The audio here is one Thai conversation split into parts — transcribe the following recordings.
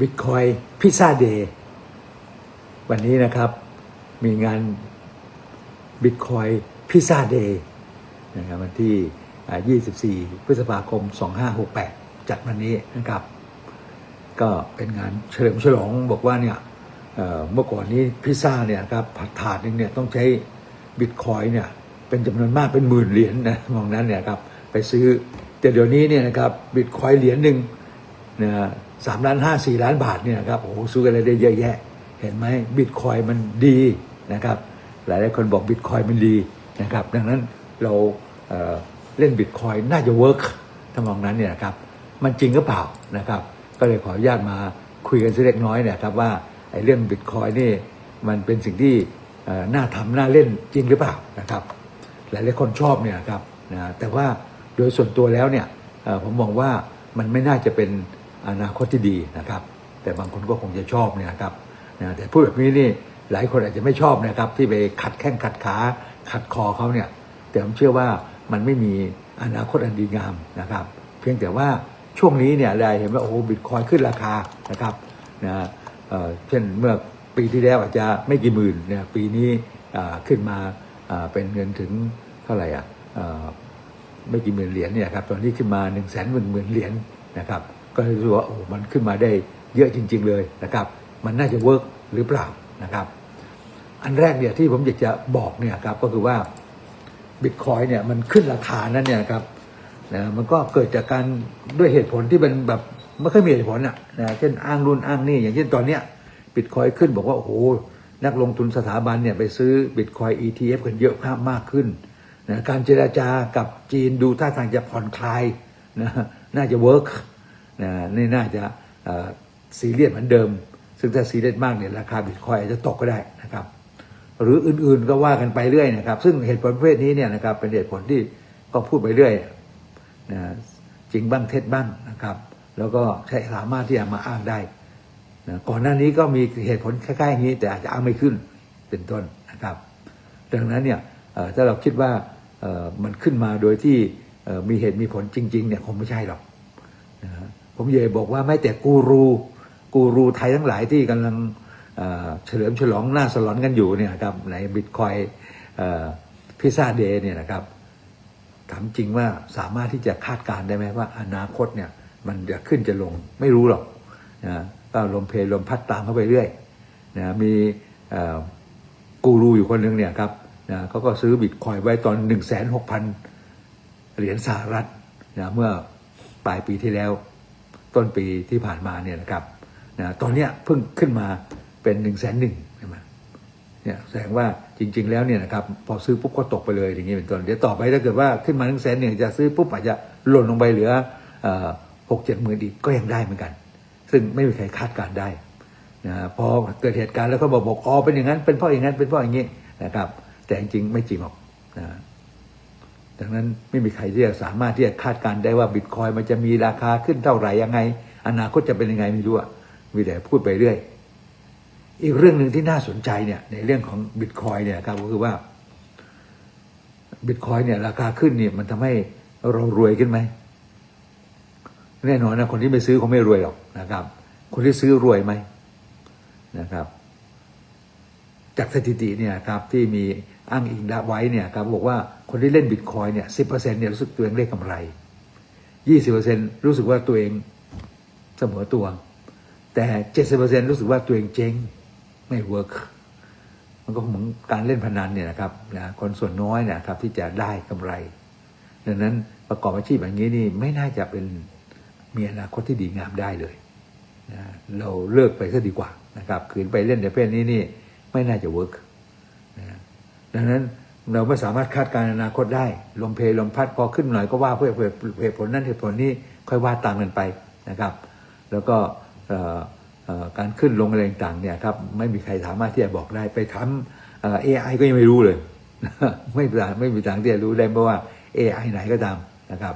บิตคอยพิซซ่าเดย์วันนี้นะครับมีงานบิตคอยพิซซ่าเดย์นะครับวันที่ 24 พฤษภาคม 2568 จัดวันนี้นะครับ ก็เป็นงานเฉลิมฉลองบอกว่าเนี่ยเมื่อก่อนนี้พิซซ่าเนี่ยครับผัดถาดหนึงเนี่ยต้องใช้บิตคอยเนี่ยเป็นจำนวนมากเป็นหมื่นเหรียญนะมองนั้นเนี่ยครับไปซื้อแต่เดี๋ยวนี้เนี่ยนะครับบิตคอยเหรียญหนึ่งนะ สามล้านห้าสี่ล้านบาทเนี่ยนะครับโอ้โหซื้ออะไรได้เยอะแยะ เห็นไหมบิตคอยมันดีนะครับ หลายหลายคนบอกบิตคอยมันดีนะครับ ดังนั้นเราเเล่นบิตคอยน่าจะเวิร์กทำนองนั้นเนี่ยนะครับ มันจริงหรือเปล่านะครับ ก็เลยขออนุญาตมาคุยกันสักเล็กน้อยเนี่ยครับว่าไอ้เรื่องบิตคอยนี่มันเป็นสิ่งที่น่าทำน่าเล่นจริงหรือเปล่านะครับ หลายหลายคนชอบเนี่ยครับนะแต่ว่าโดยส่วนตัวแล้วเนี่ยผมมองว่ามันไม่น่าจะเป็น อนาคตที่ดีนะครับ แต่บางคนก็คงจะชอบเนี่ยครับแต่พูดแบบนี้นี่หลายคนอาจจะไม่ชอบนะครับ ที่ไปขัดแข้งขัดขาขัดคอเขาเนี่ย แต่ผมเชื่อว่ามันไม่มีอนาคตอันดีงามนะครับ เพียงแต่ว่าช่วงนี้เนี่ยได้เห็นว่าโอ้บิตคอยขึ้นราคานะครับนะเเช่นเมื่อปีที่แล้วอาจจะไม่กี่หมื่นเนี่ยปีนี้ขึ้นมาเป็นเงินถึงเท่าไหร่อะไม่กี่หมื่นเหรียญเนี่ยครับตอนนี้ขึ้นมา1นึ่งแสนหมื่นหมื่นเหรียญนะครับ ก็เลยรู้ว่าโอ้มันขึ้นมาได้เยอะจริง ๆ เลยนะครับ มันน่าจะเวิร์กหรือเปล่านะครับ อันแรกเนี่ยที่ผมอยากจะบอกเนี่ยครับก็คือว่าบิตคอยเนี่ยมันขึ้นราคานั้นเนี่ยครับนะมันก็เกิดจากการด้วยเหตุผลที่เป็นแบบไม่ค่อยมีเหตุผลอะนะเช่นอ้างรุ่นอ้างนี่อย่างเช่นตอนเนี้ยบิตคอยขึ้นบอกว่าโอ้โหนักลงทุนสถาบันเนี่ยไปซื้อบิตคอย ETF กันเยอะมากขึ้นนะการเจราจากับจีนดูท่าทางจะผ่อนคลายนะน่าจะเวิร์ก นะนี่น่าจะซีเรียสเหมือนเดิม ซึ่งถ้าซีเรียสมากเนี่ยราคาบิตคอยอาจจะตกก็ได้นะครับ หรืออื่นๆก็ว่ากันไปเรื่อยนะครับ ซึ่งเหตุผลประเภทนี้เนี่ยนะครับเป็นเหตุผลที่ก็พูดไปเรื่อยนะจริงบ้างเท็จบ้างนะครับ แล้วก็ใช้สามารถที่จะมาอ้างได้นะก่อนหน้านี้ก็มีเหตุผลคล้ายๆอย่างนี้ แต่อาจจะอ้างไม่ขึ้นเป็นต้นนะครับ ดังนั้นเนี่ยถ้าเราคิดว่ามันขึ้นมาโดยที่มีเหตุมีผลจริงๆเนี่ยคงไม่ใช่หรอก ผมเยบอกว่าไม่แต่กูรูกูรูไทยทั้งหลายที่กำลังเฉลิมฉลองหน้าสลอนกันอยู่เนี่ยครับในบิตคอยพิซซ่าเดย์เนี่ยนะครับถามจริงว่าสามารถที่จะคาดการได้ไหมว่า อนาคตเนี่ยมันจะขึ้นจะลงไม่รู้หรอกนะก็ลมเพลลมพัดตามเข้าไปเรื่อยนะมีกูรูอยู่คนหนึ่งเนี่ยครับนะเขาก็ซื้อบิตคอยไว้ตอน 1 6 0 0 0 เหรียญสหรัฐนะเมื่อปลายปีที่แล้ว ต้นปีที่ผ่านมาเนี่ยนะครับนะตอนเนี้ยเพิ่งขึ้นมาเป็น1นึ่งแสนหนึ่งใช่ไหมเนี่ยแสดงว่าจริง ๆ แล้วเนี่ยนะครับพอซื้อปุ๊บก็ตกไปเลยอย่างนี้เป็นต้นเดี๋ยวต่อไปถ้าเกิดว่าขึ้นมาทั้งแสนหนึ่งจะซื้อปุ๊บอาจจะหล่นลงไปเหลือหกเจ็ดหมื่นอีกก็ยังได้เหมือนกัน ซึ่งไม่มีใครคาดการได้นะพอเกิดเหตุการณ์แล้วเขาบอกบอกอ๋อเป็นอย่างนั้นเป็นเพราะอย่างนั้นเป็นเพราะอย่างนี้นะครับ แต่จริงๆไม่จริงหรอกนะ ดังนั้นไม่มีใครที่จะสามารถที่จะคาดการได้ว่าบิตคอยมันจะมีราคาขึ้นเท่าไหร่ยังไง อนาคตจะเป็นยังไงไม่รู้อะมีแต่พูดไปเรื่อย อีกเรื่องหนึ่งที่น่าสนใจเนี่ยในเรื่องของบิตคอยเนี่ยครับก็คือว่าบิตคอยเนี่ยราคาขึ้นเนี่ยมันทำให้เรารวยขึ้นไหมแน่นอนนะคนที่ไม่ซื้อเขาไม่รวยหรอกนะครับ คนที่ซื้อรวยไหมนะครับ จากสถิติเนี่ยครับที่มีอ้างอิงไว้เนี่ยครับบอกว่า คนที่เล่นบิตคอยเนี่ยสิบเปอร์เซ็นเนี่ยรู้สึกตัวเองได้กำไรยี่สิบเปอร์เซ็นรู้สึกว่าตัวเองเสมอตัว แต่เจ็ดสิบเปอร์เซ็นรู้สึกว่าตัวเองเจ๊งไม่เวิร์กมันก็เหมือนการเล่นพนันเนี่ยนะครับนะคนส่วนน้อยเนะครับที่จะได้กำไร ดังนั้นประกอบอาชีพอย่างนี้นี่ไม่น่าจะเป็นมีอนาคตที่ดีงามได้เลยนะเราเลิกไปซะดีกว่านะครับขืนไปเล่นในเภทนี้นี่ไม่น่าจะเวิร์กนะดังนั้น เราไม่สามารถคาดการณ์อนาคตได้ ลมเพลลมพัดพอขึ้นหน่อยก็ว่าเพื่อเหตุผลนั้นเหตุผลนี้ค่อยว่าตามกันไปนะครับ แล้วก็การขึ้นลงอะไรต่างๆเนี่ยครับไม่มีใครสามารถที่จะบอกได้ไปทำเอ่อก็ยังไม่รู้เลย ไม่ไม่มีทางที่จะรู้ได้เพราะว่า AI ไหนก็ตามนะครับ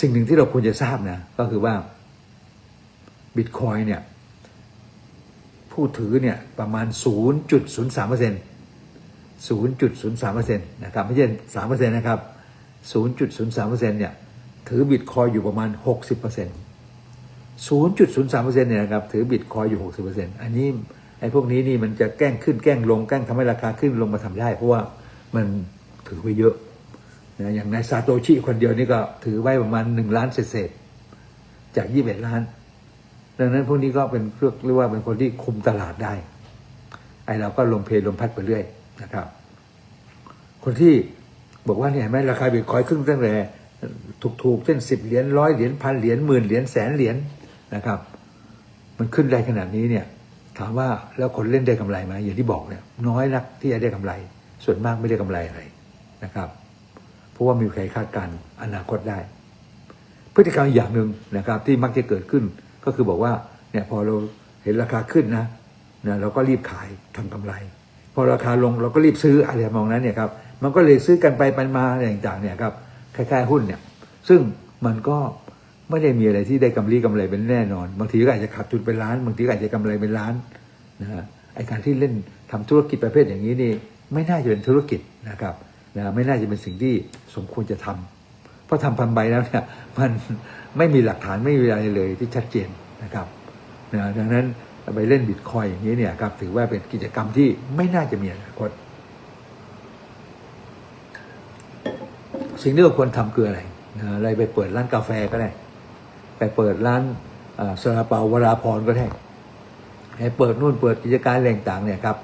สิ่งหนึ่งที่เราควรจะทราบนะก็คือว่าบิตคอยเนี่ยผู้ถือเนี่ยประมาณ 0.03เปอร์เซ็นต์ 0.03เปอร์เซ็นะครับไม่ใช่3เปอร์เซ็นะครับ 0.03เปอร์เนี่ยถือบิตคอยอยู่ประมาณ 60เปอร์เซ็นต์0.03%เนี่ยนะครับถือบิตคอยอยู่ 60%อันนี้ไอ้พวกนี้นี่มันจะแกล้งขึ้นแกล้งลงแกล้งทำให้ราคาขึ้นลงมาทำได้ เพราะว่ามันถือไว้เยอะนะอย่างนายซาโตชิคนเดียวนี่ก็ถือไว้ประมาณ 1 ล้านเศษจาก 21 ล้าน ดังนั้นพวกนี้ก็เป็นเรียกเรียกว่าเป็นคนที่คุมตลาดได้ ไอ้เราก็ลมเพลลมพัดไปเรื่อย นะครับ คนที่บอกว่าเนี่ยเห็นไหมราคาบิตคอยขึ้นตั้งแต่ถูกๆเช่นสิบเหรียญร้อยเหรียญพันเหรียญหมื่นเหรียญแสนเหรียญนะครับ มันขึ้นได้ขนาดนี้เนี่ย ถามว่าแล้วคนเล่นได้กำไรไหมอย่างที่บอกเนี่ยน้อยนักที่จะได้กำไร ส่วนมากไม่ได้กำไรอะไรนะครับ เพราะว่ามีใครคาดการอนาคตได้ พฤติกรรมอย่างหนึ่งนะครับ ที่มักจะเกิดขึ้นก็คือบอกว่าเนี่ยพอเราเห็นราคาขึ้นนะนะเราก็รีบขายทำกำไร พอราคาลงเราก็รีบซื้ออะไรมองนั้นเนี่ยครับมันก็เลยซื้อกันไปไปมาอะไรต่างๆเนี่ยครับคล้ายๆหุ้นเนี่ย ซึ่งมันก็ไม่ได้มีอะไรที่ได้กำไรกำไรเป็นแน่นอนบางทีก็อาจจะขาดทุนเป็นล้านบางทีก็อาจจะกำไรเป็นล้านนะฮะไอการที่เล่นทำธุรกิจประเภทอย่างนี้นี่ไม่น่าจะเป็นธุรกิจนะครับนะไม่น่าจะเป็นสิ่งที่สมควรจะทำเพราะทำพันใบแล้วเนี่ยมันไม่มีหลักฐานไม่มีอะไรเลยที่ชัดเจนนะครับนะดังนั้น ไปเล่นบิตคอยอย่างนี้เนี่ยครับถือว่าเป็นกิจกรรมที่ไม่น่าจะมีอนาคตสิ่งที่เราควรทำคืออะไรอะไรไปเปิดร้านกาแฟก็ได้ ไปเปิดร้านอ่าซาลาเปาวราพรก็ได้ให้เปิดนู่นเปิดกิจการอะไรต่างเนี่ยครับ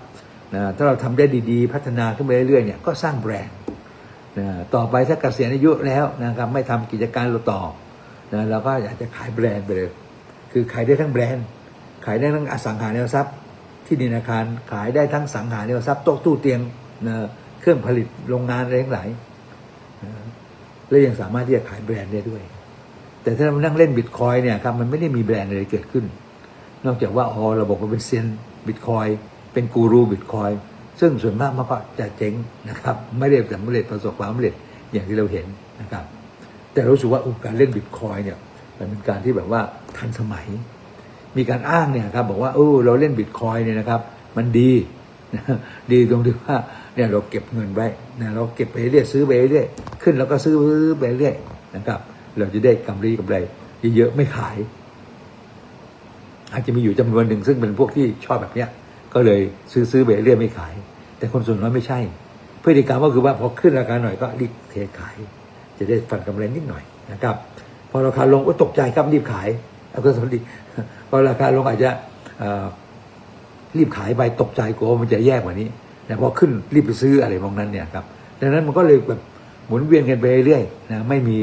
นะถ้าเราทำได้ดีๆ พัฒนาขึ้นไปเรื่อยๆเนี่ยก็สร้างแบรนด์นะต่อไปถ้าเกษียณอายุแล้วนะครับไม่ทำกิจการเราต่อนะเราก็อยากจะขายแบรนด์ไปเลย คือขายได้ทั้งแบรนด์ ขายได้ทั้งอสังหาริมทรัพย์ ที่ดินอาคารขายได้ทั้งสังหาริมทรัพย์โต๊ะตู้เตียงนะเครื่องผลิตโรงงานอะไรทั้งหลายนะและยังสามารถที่จะขายแบรนด์ได้ด้วย แต่ถ้าเรานั่งเล่นบิตคอยเนี่ยครับมันไม่ได้มีแบรนด์อะไรเกิดขึ้น นอกจากว่าอ๋อเราบอกว่าเป็นเซียนบิตคอยเป็นกูรูบิตคอยซึ่งส่วนมากมันก็จะเจ๊งนะครับ ไม่ได้สำเร็จประสบความสำเร็จอย่างที่เราเห็นนะครับ แต่รู้สึกว่าการเล่นบิตคอยเนี่ยมันเป็นการที่แบบว่าทันสมัย มีการอ้างเนี่ยครับบอกว่าเออเราเล่นบิตคอยเนี่ยนะครับ มันดีดีตรงที่ว่าเนี่ยเราเก็บเงินไว้นะเราเก็บไปเรื่อยซื้อไปเรื่อยขึ้นแล้วก็ซื้อไปเรื่อยนะครับ เราจะได้กำไรกำไรเยอะๆไม่ขาย อาจจะมีอยู่จำนวนหนึ่งซึ่งเป็นพวกที่ชอบแบบเนี้ย ก็เลยซื้อซื้อไปเรื่อยไม่ขาย แต่คนส่วนน้อยไม่ใช่พฤติกรรมก็คือว่าพอขึ้นราคาหน่อยก็รีบเทขาย จะได้ฟันกำไรนิดหน่อยนะครับ พอราคาลงก็ตกใจครับรีบขายแล้วก็สวัสดี พอราคาลงอาจจะรีบขายไปตกใจกลัวมันจะแย่กว่านี้แต่พอขึ้นรีบไปซื้ออะไรมองนั้นเนี่ยครับดังนั้นมันก็เลยแบบหมุนเวียนกันไปเรื่อยๆนะไม่มี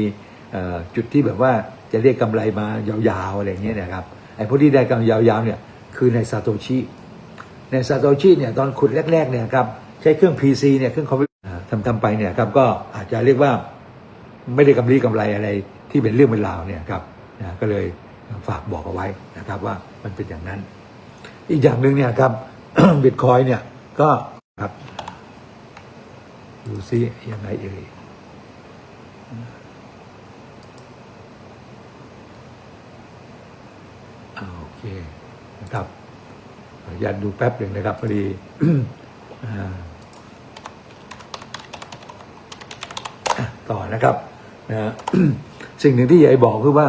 จุดที่แบบว่าจะเรียกกำไรมายาวๆอะไรเงี้ยนะครับไอ้พวกที่ได้กำไรยาวๆเนี่ยคือในซาโตชิในซาโตชิเนี่ยตอนขุดแรกๆเนี่ยครับใช้เครื่อง PC เนี่ยเครื่องคอมพิวเตอร์ทำทำไปเนี่ยครับก็อาจจะเรียกว่าไม่ได้กำไรกำไรอะไรที่เป็นเรื่องเป็นราวเนี่ยครับนะก็เลย ฝากบอกเอาไว้นะครับว่ามันเป็นอย่างนั้น อีกอย่างหนึ่งเนี่ยครับบิตคอยเนี่ยก็ครับดูซิยังไงเอ่ยอ่าโอเคนะครับออนุญาดูแป๊บหนึ่งนะครับพอดีต่อนะครับนะฮะสิ่งหนึ่งที่อยากจะบอกคือว่า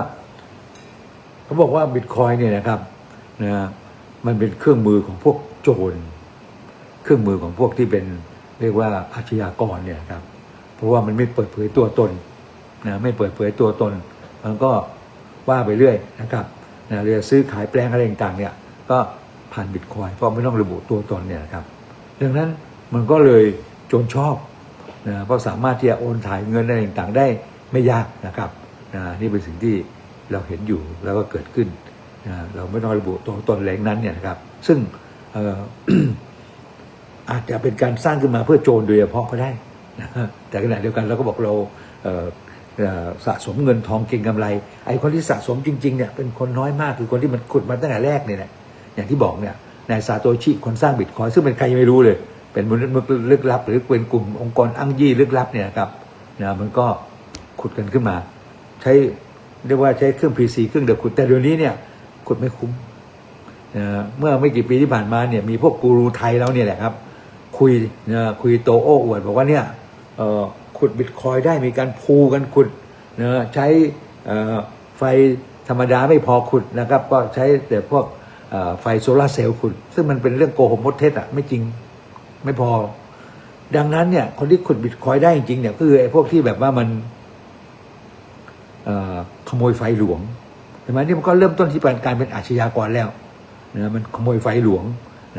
เขาบอกว่าบิตคอยเนี่ยนะครับนะมันเป็นเครื่องมือของพวกโจรเครื่องมือของพวกที่เป็นเรียกว่าอาชญากรเนี่ยครับ เพราะว่ามันไม่เปิดเผยตัวตนนะไม่เปิดเผยตัวตน มันก็ว่าไปเรื่อยนะครับนะเรือซื้อขายแปลงอะไรต่างๆเนี่ยก็ผ่านบิตคอยเพราะไม่ต้องระบุตัวตนเนี่ยครับ ดังนั้นมันก็เลยโจรชอบนะเพราะสามารถที่จะโอนถ่ายเงินอะไรต่างๆได้ไม่ยากนะครับนะนี่เป็นสิ่งที่ เราเห็นอยู่แล้วก็เกิดขึ้นเราไม่ต้องระบุตัวตนแรงนั้นเนี่ยนะครับ ซึ่งอาจจะเป็นการสร้างขึ้นมาเพื่อโจรโดยเฉพาะก็ได้นะแต่ขณะเดียวกันเราก็บอกเราสะสมเงินทองเก่งกำไร ไอ้คนที่สะสมจริงๆเนี่ยเป็นคนน้อยมากคือคนที่มันขุดมาตั้งแต่แรกเนี่ยแหละอย่างที่บอกเนี่ยนายซาโตชิคนสร้างบิตคอยซึ่งเป็นใครยังไม่รู้เลย เป็นมนุษย์ลึกลับ หรือเป็นกลุ่มองค์กรอ้างยี่ลึกลับเนี่ยครับนะมันก็ขุดกันขึ้นมา ใช้ เรียกว่าใช้เครื่อง PC เครื่องเดียวขุดแต่เดี๋ยวนี้เนี่ยขุดไม่คุ้มเมื่อไม่กี่ปีที่ผ่านมาเนี่ยมีพวกกูรูไทยแล้วเนี่ยแหละครับ คุยคุยโตโอ้อวดบอกว่าเนี่ยขุดบิตคอยได้มีการพูกันขุดใช้ไฟธรรมดาไม่พอขุดนะครับ ก็ใช้แต่พวกไฟโซลาเซลล์ขุด ซึ่งมันเป็นเรื่องโกหกมดเท็จอะไม่จริงไม่พอ ดังนั้นเนี่ย คนที่ขุดบิตคอยได้จริงเนี่ยก็คือไอ้พวกที่แบบว่ามันอ ขโมยไฟหลวงใช่ไหมนี่มันก็เริ่มต้นที่การเป็นอาชญากรแล้วนะมันขโมยไฟหลวง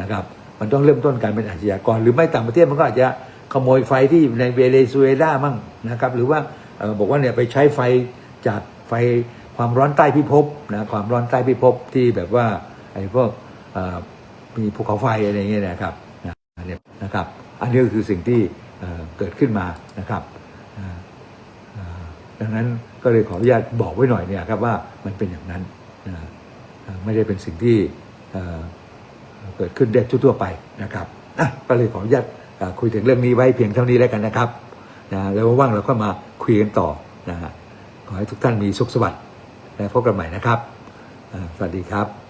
นะครับ มันต้องเริ่มต้นการเป็นอาชญากร หรือไม่ต่างประเทศมันก็อาจจะขโมยไฟที่ในเวเนซุเอลามั่งนะครับ หรือว่าบอกว่าเนี่ยไปใช้ไฟจากไฟความร้อนใต้พิภพนะความร้อนใต้พิภพที่แบบว่าไอ้พวกมีภูเขาไฟอะไรเงี้ยนะครับนะครับ อันนี้ก็คือสิ่งที่เกิดขึ้นมานะครับ ดังนั้นก็เลยขออนุญาตบอกไว้หน่อยเนี่ยครับว่ามันเป็นอย่างนั้นนะไม่ได้เป็นสิ่งที่เเกิดขึ้นได้ทั่วไปนะครับนะก็เลยขออนุญาตคุยถึงเรื่องนี้ไว้เพียงเท่านี้แล้วกันนะครับนะแล้วว่างเราก็มาคุยกันต่อนะฮะขอให้ทุกท่านมีสุขสวัสดิ์และพบกันใหม่นะครับ สวัสดีครับ